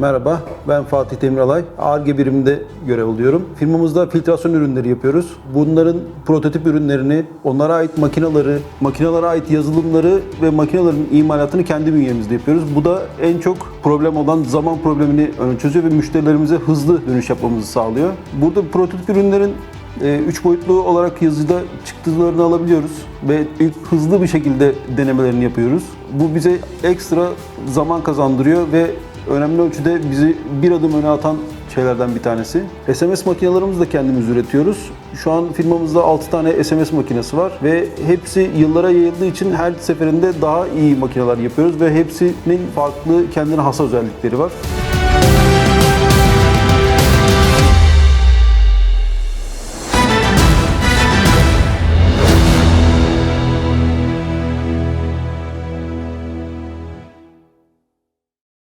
Merhaba, ben Fatih Demiralay. ARGE biriminde görev alıyorum. Firmamızda filtrasyon ürünleri yapıyoruz. Bunların prototip ürünlerini, onlara ait makinaları, makinalara ait yazılımları ve makinelerin imalatını kendi bünyemizde yapıyoruz. Bu da en çok problem olan zaman problemini çözüyor ve müşterilerimize hızlı dönüş yapmamızı sağlıyor. Burada prototip ürünlerin 3 boyutlu olarak yazıda çıktılarını alabiliyoruz ve ilk hızlı bir şekilde denemelerini yapıyoruz. Bu bize ekstra zaman kazandırıyor ve önemli ölçüde bizi bir adım öne atan şeylerden bir tanesi. SMS makinelerimizi de kendimiz üretiyoruz. Şu an firmamızda 6 tane SMS makinesi var ve hepsi yıllara yayıldığı için her seferinde daha iyi makineler yapıyoruz ve hepsinin farklı kendine has özellikleri var.